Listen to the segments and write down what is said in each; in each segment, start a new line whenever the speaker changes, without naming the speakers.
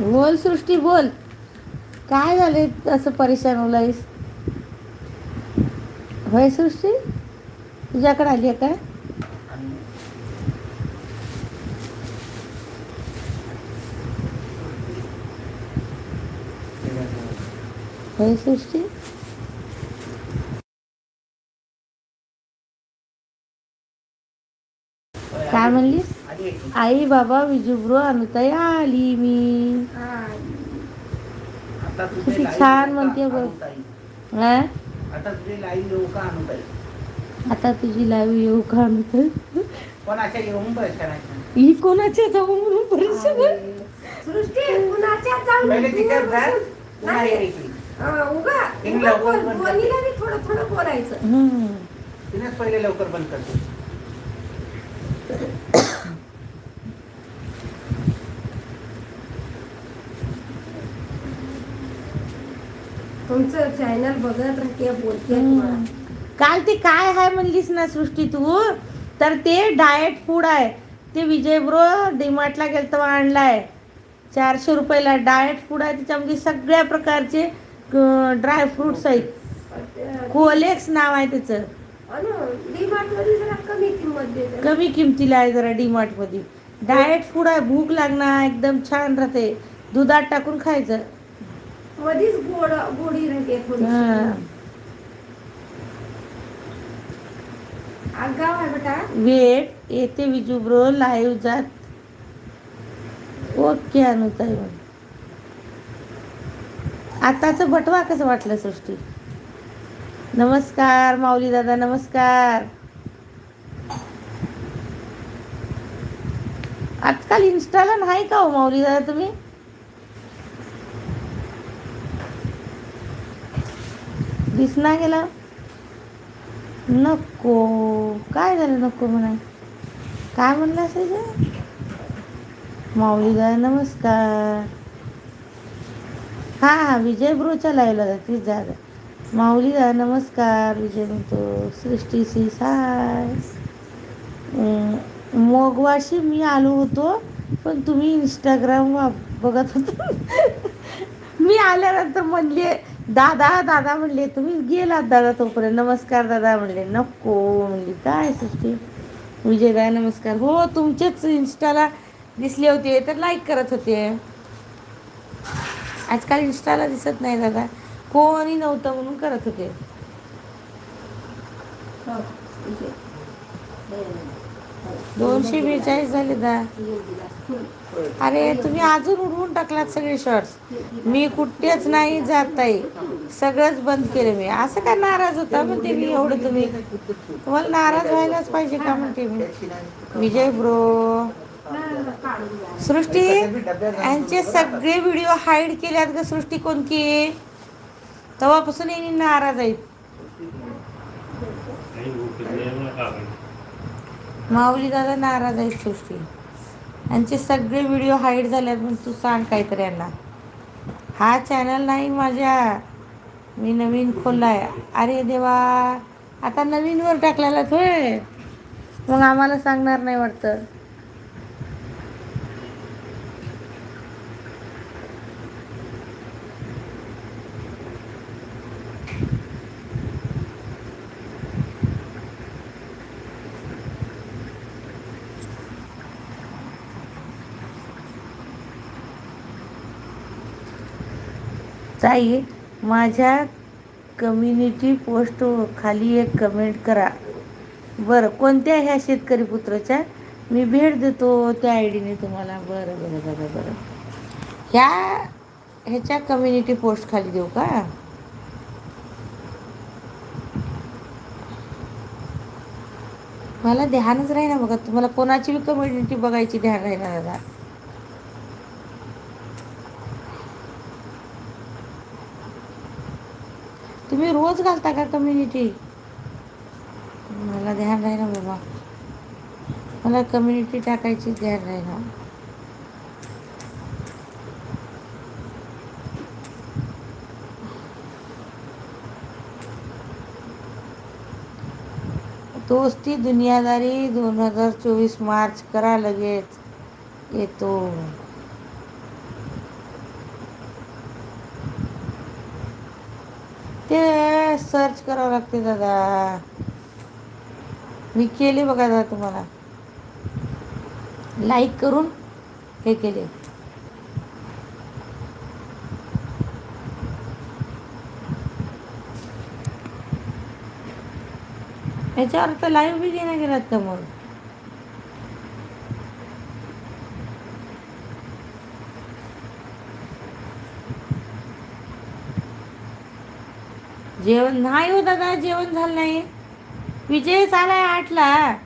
बोल सृष्टी बोल. काय झाले असं परेशान होलाईस होय सृष्टी? तुझ्याकडे आली आहे काय? होय सृष्टी? काय म्हणलीस? आई बाबा विजुब्रो अनुताई आली मी.
आता तुझे
किती छान म्हणते
का
बघ.
आता तुझे लाईव्ह येऊ का अनुताई?
आता तुझी लाईव्ह येऊ का अनुताई?
पण अशा येऊन बस करायच्या
ही कोणाच्या जाऊ म्हणून?
सृष्टी कुणाच्या
पहिले तिच्यात जा. पुन्हा. ये इकडे.
हा, उगा. बी थोडं थोडं बोलायचं.
हम्म.
तिनेच पहिले लवकर बंद करते
तुमचं चॅनल बघत राहते बोलते.
काल ते काय आहे म्हणलीस ना सृष्टी तू? तर ते डाएट फूड आहे. ते विजय ब्रो डीमार्टला गेलं तेव्हा आणलाय. चारशे रुपयाला डाएट फूड आहे. त्याच्यामध्ये सगळ्या प्रकारचे ड्राय फ्रुट्स आहेत. कोलेक्स नाव आहे त्याचं.
कमी
किमतीला आहे जरा डीमार्टमध्ये. डाएट फूड आहे. भूक लागणार एकदम छान राहते. दुधात टाकून खायचं.
मधीच गोड गोडी राहते
हा.
आगाव आहे बेटा.
वेट येते विजू ब्रो लाईव्ह जात. ओके अनुताई आताचं बटवा कसं वाटलं सृष्टी? नमस्कार माऊली दादा नमस्कार. आजकाल इन्स्टाला नाही का हो माऊली दादा तुम्ही? दिसना गेला. नको. काय झालं नको म्हणा? काय म्हणलं असायचं माऊलीदा नमस्कार. हा हा विजय ब्रोच्या लाईव्हला जाते जागा माऊलीदा नमस्कार. विजय म्हणतो सृष्टी सी साय. मोगवाशी मी आलो होतो पण तुम्ही इंस्टाग्राम बघत होतो. मी आल्यानंतर म्हणले दादा दादा म्हणले तुम्ही गेलात दादा तोपर्यंत. नमस्कार दादा म्हणले नको म्हणली काय सृष्टी? विजयदा नमस्कार. हो तुमचेच इन्स्टाला दिसले होते तर लाईक करत होते. आजकाल इन्स्टाला दिसत नाही दादा कोणी नव्हतं म्हणून करत होते.
हो,
दोनशे बेचाळीस झाले दा. अरे तुम्ही अजून उडवून टाकलात सगळे शॉर्ट्स मी कुठेच नाही जात आहे सगळंच बंद केलं मी. असं काय नाराज होता म्हणते मी एवढं तुम्ही? तुम्हाला नाराज व्हायलाच पाहिजे का म्हणते मी? विजय ब्रो. सृष्टी यांचे सगळे व्हिडिओ हाईड केल्यात ग सृष्टी कोणकी तेव्हापासून यांनी नाराज आहेत. माऊली दादा नाराज आहेत सृष्टी. यांचे सगळे व्हिडिओ हाईड झाल्यात पण तू सांग काहीतरी यांना. हा चॅनल नाही माझ्या. मी नवीन खोलला आहे अरे देवा. आता नवीनवर टाकलेला होय. मग आम्हाला सांगणार नाही वाटतं. ताई माझ्या कम्युनिटी पोस्ट खाली एक कमेंट करा. बरं कोणत्या ह्या शेतकरी पुत्राच्या? मी भेट देतो त्या आय डीने तुम्हाला. बरं बरं बरं बरं. ह्या ह्याच्या कम्युनिटी पोस्ट खाली देऊ का? मला ध्यानच राही ना बघा. तुम्हाला कोणाची बी कम्युनिटी बघायची ध्यान राही ना दादा. तुम्ही रोज घालता का कम्युनिटी मला ध्यान राही ना बाबा. मला कम्युनिटी टाकायची ध्यान राही ना दोस्ती दुनियादारी दोन हजार चोवीस मार्च करा लगेच. येतो ते सर्च करावं लागते दादा. मी केले बघा दादा तुम्हाला. लाईक करून हे केले. याच्यावर तर लाईव्ह बी नाही गेलात का मग जेवण नाही हो दादा जेवण झालं नाही. विजय आलाय आठला.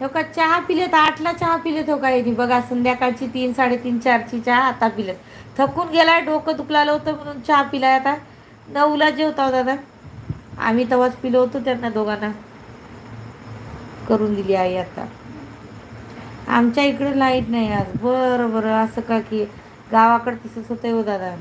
हो का चहा पिलेत आठला चहा पिलेत हो का येणी बघा संध्याकाळची तीन साडेतीन चारची चहा आता पिलेत. थकून गेलाय डोकं दुखलालं होतं म्हणून चहा पिलाय आता. नऊला जेवता हो दादा. आम्ही तेव्हाच पिलो होतो त्यांना दोघांना. करून दिली आई आता. आमच्या इकडे लाइट नाही आज. बरं बरं. असं का की गावाकडे तसंच होतंय हो दादा.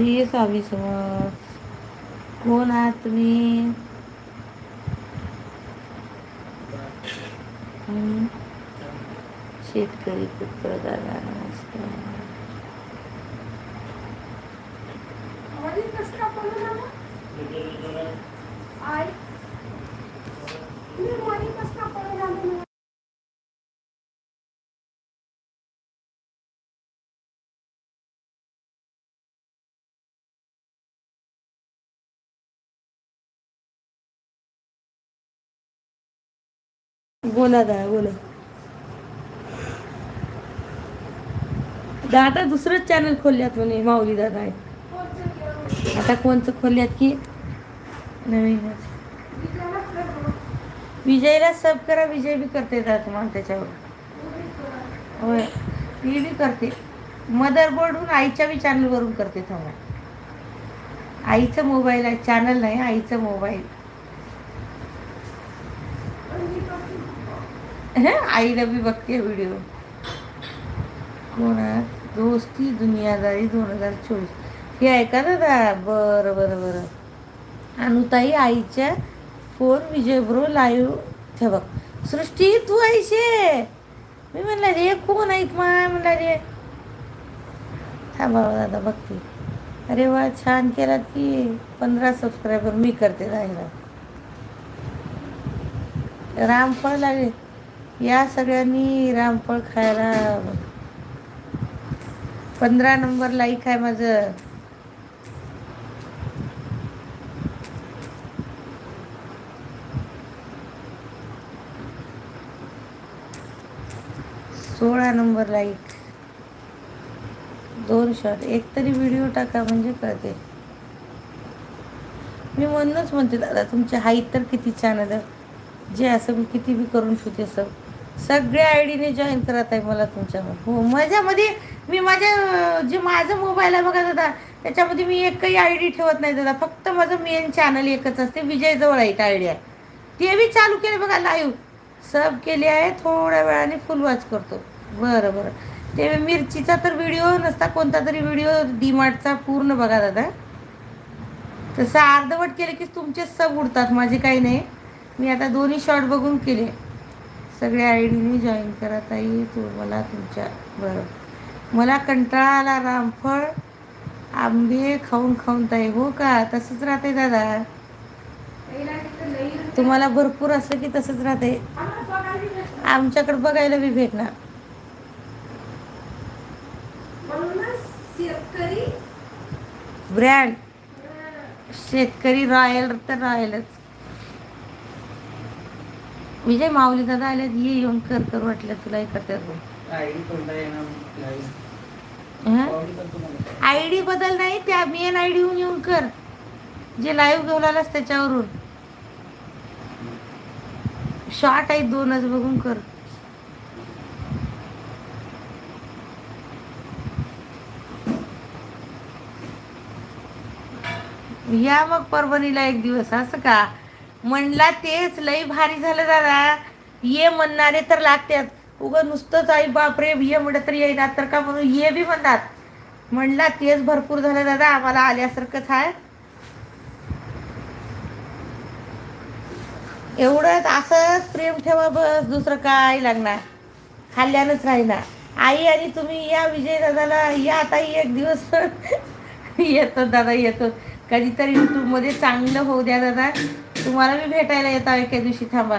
श्री स्वामी समर्थ कोण आहात तुम्ही? शेतकरी पुत्र दादा नमस्कार
वडील कसं का पळून आला? आई तुम्ही वडील कसं का पळून आले म्हणून?
बोला दादा बोला. दादा दुसरंच चॅनल खोलल्यात म्हणे माऊली दादा. आहे आता कोणचं खोलल्यात की? नवीन.
विजयला
सब करा विजय बी करते दादा तुम्हाला त्याच्यावर. होय मी बी करते. मदरबोर्डहून आईच्या बी चॅनलवरून करते थांबा. आईचं मोबाईल आहे चॅनल नाही आईचं मोबाईल आईला बी बघते व्हिडिओ कोण दोस्ती दुनियादारी दोन हजार चोवीस. हे ऐका दादा बरं बरं बरं. अनुताई आईच्या फोन विजय ब्रो लाईव्ह ठेवा. सृष्टी तू आईशे मी म्हणलं रे कोण आहेत माय म्हणला रे थांबा दादा बघते. अरे वा छान केलात की. पंधरा सबस्क्रायबर मी करते राहिला. रामफळ लागले. या सगळ्यांनी रामफळ खायला पंधरा नंबर लाईक आहे माझं. सोळा नंबर लाईक. दोन शॉट एक तरी व्हिडिओ टाका म्हणजे कळते. मी म्हणूनच म्हणते दादा तुमची हाईट तर किती छान आहे जे असं मी किती बी करून ठेवते असं सगळ्या आय डीने जॉईन करत आहे मला तुमच्यावर हो माझ्यामध्ये मी माझ्या जे माझं मोबाईल आहे बघा दादा त्याच्यामध्ये मी एकही आय डी ठेवत नाही दादा. फक्त माझं मेन चॅनल एकच असते विजयजवळ एक आय डी आहे. ते बी चालू केले बघा लाईव्ह सब केले आहे थोड्या वेळाने फुल वॉच करतो. बरं बरं. ते मिरचीचा तर व्हिडिओ नसता कोणता तरी व्हिडिओ डीमार्टचा पूर्ण बघा दादा. तसं अर्धवट केले की तुमचे सब उडतात माझे काही नाही. मी आता दोन्ही शॉर्ट बघून केले. सगळ्या आय डीने जॉईन करा ताई तू मला तुमच्या बरं. मला कंटाळा आला रामफळ आंबे खाऊन खाऊन ताई हो का? तसंच राहते दादा. तुम्हाला भरपूर असलं की तसंच राहते. आमच्याकडे बघायला बी भेटणार. ब्रँड. शेतकरी रॉयल तर रॉयलच. विजय माऊली दादा आले ये येऊन कर कर वाटलं तुला हे? करतात
आहे
आय डी बदल नाही त्या मेन आय डीहून येऊन कर. जे लाईव्ह घेऊन आलास त्याच्यावरून. शॉर्ट आहेत दोनच बघून कर. या मग परभणीला एक दिवस असं का? म्हणला तेच लई भारी झालं दादा. ये म्हणणारे तर लागतात उगं नुसतंच आई बापरे ये म्हणत तर येईना तर का म्हणून ये बी म्हणतात म्हणला तेच भरपूर झालं दादा आम्हाला आल्यासारखंच आहे एवढंच असंच प्रेम ठेवा बस दुसरं काय लागणार. खाल्ल्यानंच राहिना आई आणि तुम्ही या विजय दादाला या आता एक दिवस येतो दादा येतो. कधीतरी यूट्यूबमध्ये चांगलं होऊ द्या दादा. तुम्हाला मी भेटायला येतो एका दिवशी थांबा.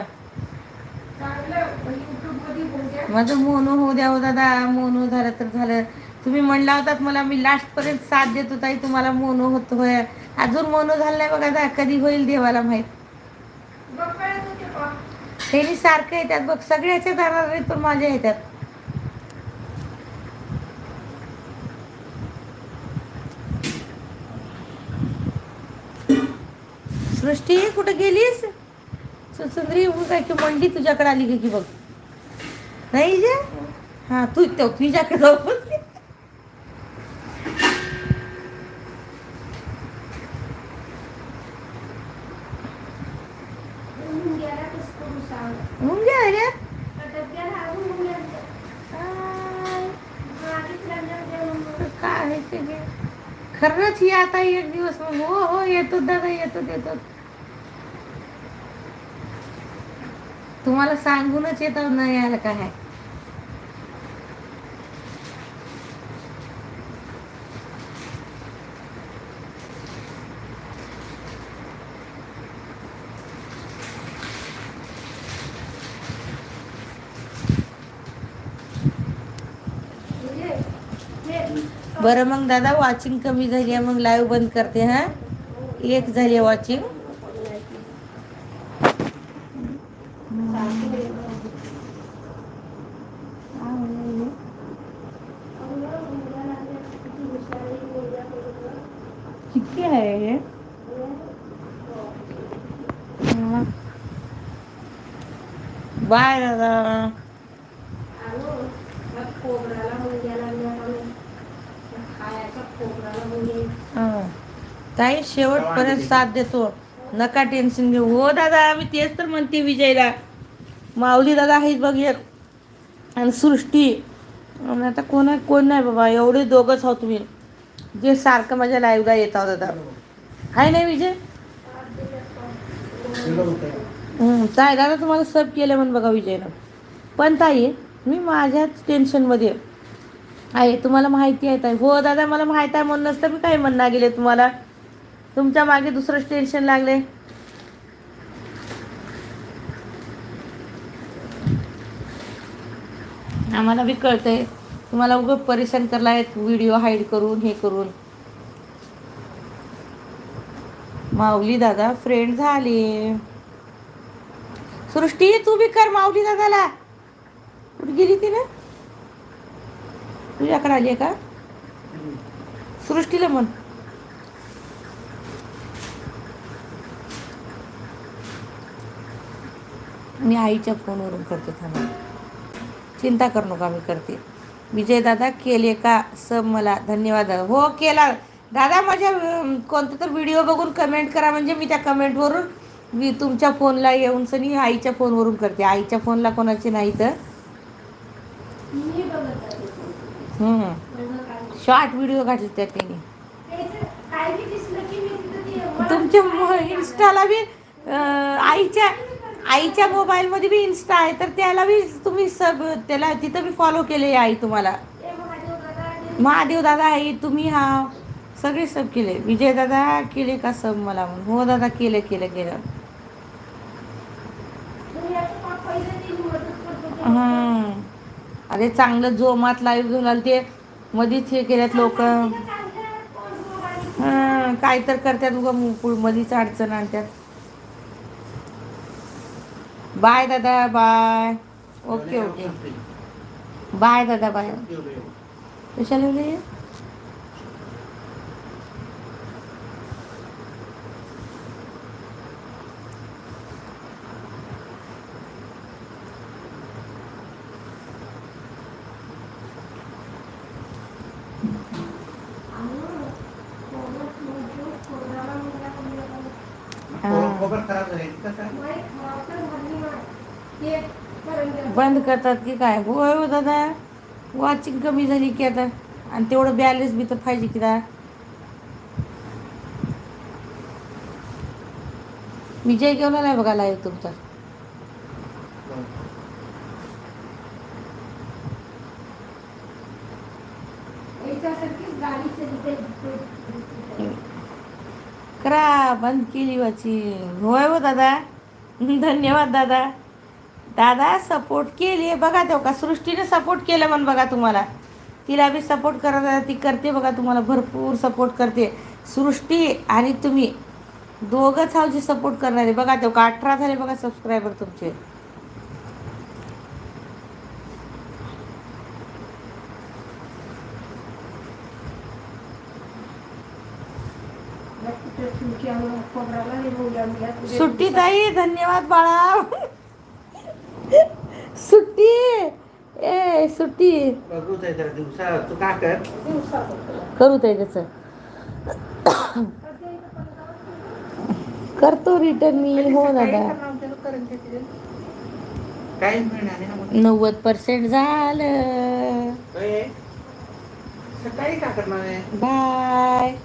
माझं मोनो होऊ द्या हो दादा मोनो झालं तर झालं. तुम्ही म्हणला होतात मला मी लास्टपर्यंत साथ देत होता तुम्हाला मोनो होत होय अजून मोनो झालं नाही बघा दादा कधी होईल देवाला माहीत? त्यांनी सारखं येतात बघ सगळ्याच्या नाहीत पण माझ्या येतात. सृष्टी कुठं गेलीस? सुंदरी काय की मंडी तुझ्याकडे आली का की बघ. नाही जे? हा तू तुझ्याकडे जाऊ मुंग्या काय आहे ते? खरंच ही आता एक दिवस. हो हो येतो दादा येतो येतो. तुम्हाला सांगूनच येत नाही यायला काय? बरं मग दादा वॉचिंग कमी झाली आहे मग लाईव्ह बंद करते हा? एक झाली आहे वॉचिंग किती आहे हे हा. बाय दादा
आणू. मग खोबराला मुंग्या लागल्या म्हणून. खायच्या खोबराला मुंगे
हा. ताई शेवटपर्यंत साथ देतो. नका टेन्शन घेऊ. हो दादा मी तेच तर म्हणते विजयला. माऊली दादा आहेत बघ एक. आणि सृष्टी. आणि आता कोण आहे कोण नाही बाबा? एवढे दोघंच आहोत तुम्ही जे सारखं माझ्या लाईव्हला येत आहोत दादा आहे नाही विजय? ताई दादा तुम्हाला सब केलं म्हणून बघा विजयनं. पण ताई मी माझ्याच टेन्शनमध्ये आहे. तुम्हाला माहिती आहे ताई. हो दादा मला माहीत आहे म्हणूनच तर मी काही म्हणणार गेले तुम्हाला. तुमच्या मागे दुसरंच टेन्शन लागले. आम्हाला बी कळतंय. तुम्हाला उगं परेशान करला आहेत व्हिडिओ हाईड करून हे करून. माऊली दादा फ्रेंड झाले. सृष्टी तू बी कर माऊली दादाला. कुठे गेली ती ना तुझ्याकडे आली आहे का? सृष्टीला म्हण. मी आईच्या फोनवरून करते थांबा. चिंता करू नका मी करते. विजय दादा केले का? सब मला धन्यवाद दादा. हो केला. दादा माझ्या कोणता तर व्हिडिओ बघून कमेंट करा. म्हणजे मी त्या कमेंटवरून मी तुमच्या फोनला येऊन सनी आईच्या फोनवरून करते. आईच्या फोनला कोणाचे नाही तर?
मी.
शॉर्ट व्हिडिओ घातले त्या त्यांनी
त्याचं काय बी दिसलं की मी तिथं ते मला-
तुमच्या मो- इन्स्टाला बी आईच्या आईच्या मोबाईलमध्ये बी इन्स्टा आहे तर त्याला बी तुम्ही सब त्याला तिथं बी फॉलो केले आई तुम्हाला.
महादेव दादा ते
महादेव दादा आहे तुम्ही हा सगळे सब केले. विजय दादा केले का सब मला म्हणून? हो दादा केलं केलं केलं
दुनियाचं पाप पहिलं ते मदत करतो ते.
हं. अरे चांगलं जोमात लाईव्ह घेऊन आलं ते. मधीच हे केल्यात लोक. काय तर करतात उगा मधीच अडचण आणतात. बाय दादा बाय ओके ओके बाय दादा बाय कशाला रे
खबर खराब झाली कसं
माहित- मला तर म्हणली नाही. ते
करतात की काय? होय हो दादा. वॉचिंग कमी झाली की आता. आणि तेवढं बॅलन्स बी तर पाहिजे की दा. विजय घेऊन आलाय बघा लाईव्ह तुमचा? करा बंद केली वाची. होय हो दादा. धन्यवाद दादा. दादा सपोर्ट केली बघा तेव्हा का? सृष्टीने सपोर्ट केलं म्हण बघा तुम्हाला. तिला बी सपोर्ट करत ती करते बघा तुम्हाला भरपूर सपोर्ट करते. सृष्टी आणि तुम्ही दोघंच हाव जे सपोर्ट करणारे बघा तेव्हा का अठरा झाले बघा सबस्क्रायबर तुमचे. सुट्टी ताई धन्यवाद बाळा. सुट्टी ए सुट्टी.
बघू ते जरा दिवसा तू का कर?
ताई त्याचं. करतो रिटर्न मी हो दादा
काही मिळणार नाही ना मग.
नव्वद पर्सेंट झालं.
सकाळी का करणार आहे?
बाय.